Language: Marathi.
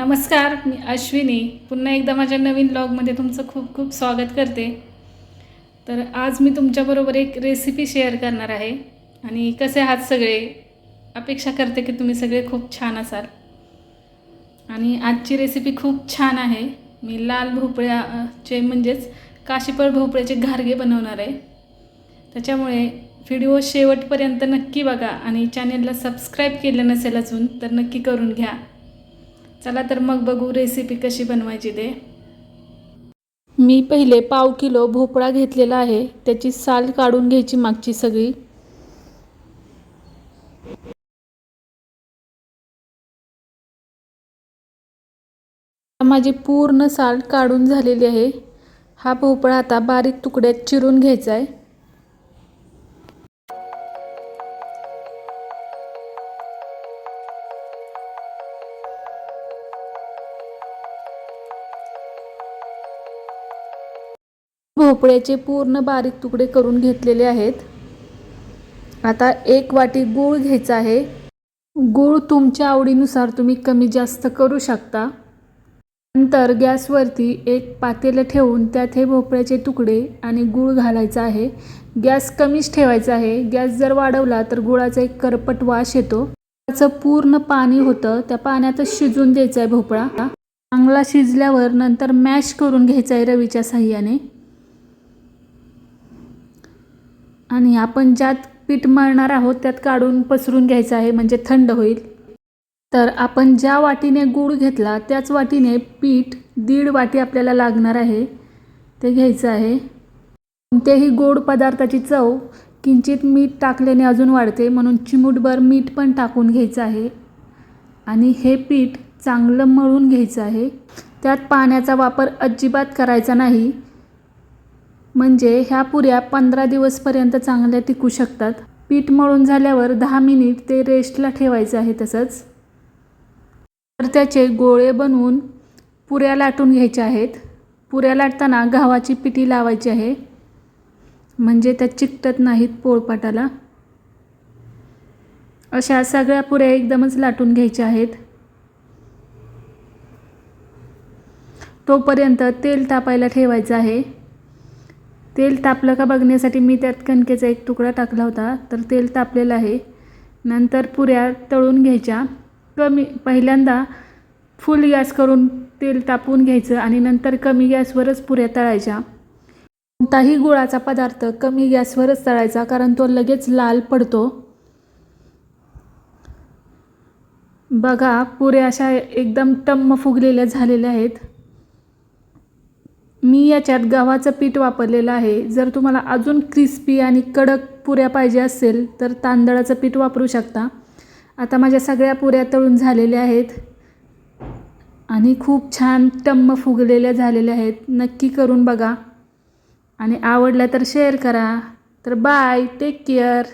नमस्कार मी अश्विनी. पुन्हा एकदा माझ्या नवीन ब्लॉगमध्ये तुमचं खूप खूप स्वागत करते. तर आज मी तुमच्याबरोबर एक रेसिपी शेअर करणार आहे. आणि कसे आहात सगळे? अपेक्षा करते की तुम्ही सगळे खूप छान असाल. आणि आजची रेसिपी खूप छान आहे. मी लाल भोपळ्याचे म्हणजेच काशीफळ भोपळ्याचे घारगे बनवणार आहे. त्याच्यामुळे व्हिडिओ शेवटपर्यंत नक्की बघा आणि चॅनेलला सबस्क्राईब केलं नसेल अजून तर नक्की करून घ्या. चला तर मग बघू रेसिपी कशी बनवायची ते. मी पहिले पाव किलो भोपळा घेतलेला आहे. त्याची साल काढून घ्यायची मागची सगळी. माझी पूर्ण साल काढून झालेली आहे. हा भोपळा आता बारीक तुकड्यात चिरून घ्यायचा आहे. भोपळ्याचे पूर्ण बारीक तुकडे करून घेतलेले आहेत. आता एक वाटी गूळ घ्यायचा आहे. गूळ तुमच्या आवडीनुसार तुम्ही कमी जास्त करू शकता. नंतर गॅसवरती एक पातेलं ठेवून त्यात हे भोपळ्याचे तुकडे आणि गूळ घालायचा आहे. गॅस कमीच ठेवायचा आहे. गॅस जर वाढवला तर गुळाचा एक करपट वास येतो. त्याचं पूर्ण पाणी होतं. त्या पाण्यातच शिजून द्यायचा आहे भोपळा. चांगला शिजल्यावर नंतर मॅश करून घ्यायचा आहे रवीच्या साह्याने. आणि आपण ज्यात पीठ मळणार आहोत त्यात काढून पसरून घ्यायचं आहे म्हणजे थंड होईल. तर आपण ज्या वाटीने गूळ घेतला त्याच वाटीने पीठ दीड वाटी आपल्याला लागणार आहे. ते घ्यायचं आहे. कोणत्याही गोड पदार्थाची चव किंचित मीठ टाकल्याने अजून वाढते म्हणून चिमूटभर मीठ पण टाकून घ्यायचं आहे. आणि हे पीठ चांगलं मळून घ्यायचं आहे. त्यात पाण्याचा वापर अजिबात करायचा नाही. म्हणजे ह्या पुऱ्या पंधरा दिवसपर्यंत चांगल्या टिकू शकतात. पीठ मळून झाल्यावर दहा मिनिट ते रेस्टला ठेवायचं आहे तसंच. तर त्याचे गोळे बनवून पुऱ्या लाटून घ्यायच्या आहेत. पुऱ्या लाटताना गव्हाची पिठी लावायची आहे. म्हणजे त्या चिकटत नाहीत पोळपाटाला. अशा सगळ्या पुऱ्या एकदमच लाटून घ्यायच्या आहेत. तोपर्यंत तेल तापायला ठेवायचं आहे. तेल तापलं का बघण्यासाठी मी त्यात कणकेचा एक तुकडा टाकला होता. तर तेल तापलेलं आहे. नंतर पुऱ्या तळून घ्यायच्या. कमी पहिल्यांदा फुल गॅस करून तेल तापवून घ्यायचं आणि नंतर कमी गॅसवरच पुऱ्या तळायच्या. कोणताही गुळाचा पदार्थ कमी गॅसवरच तळायचा कारण तो लगेच लाल पडतो. बघा पुऱ्या अशा एकदम टम्म फुगलेल्या झालेल्या आहेत. मी याच्यात गव्हाचं पीठ वापरलेलं आहे. जर तुम्हाला अजून क्रिस्पी आणि कडक पुऱ्या पाहिजे असेल तर तांदळाचं पीठ वापरू शकता. आता माझ्या सगळ्या पुऱ्या तळून झालेल्या आहेत. आणि खूप छान टम्म फुगलेल्या झालेल्या आहेत. नक्की करून बघा. आणि आवडल्या तर शेअर करा. तर बाय टेक केअर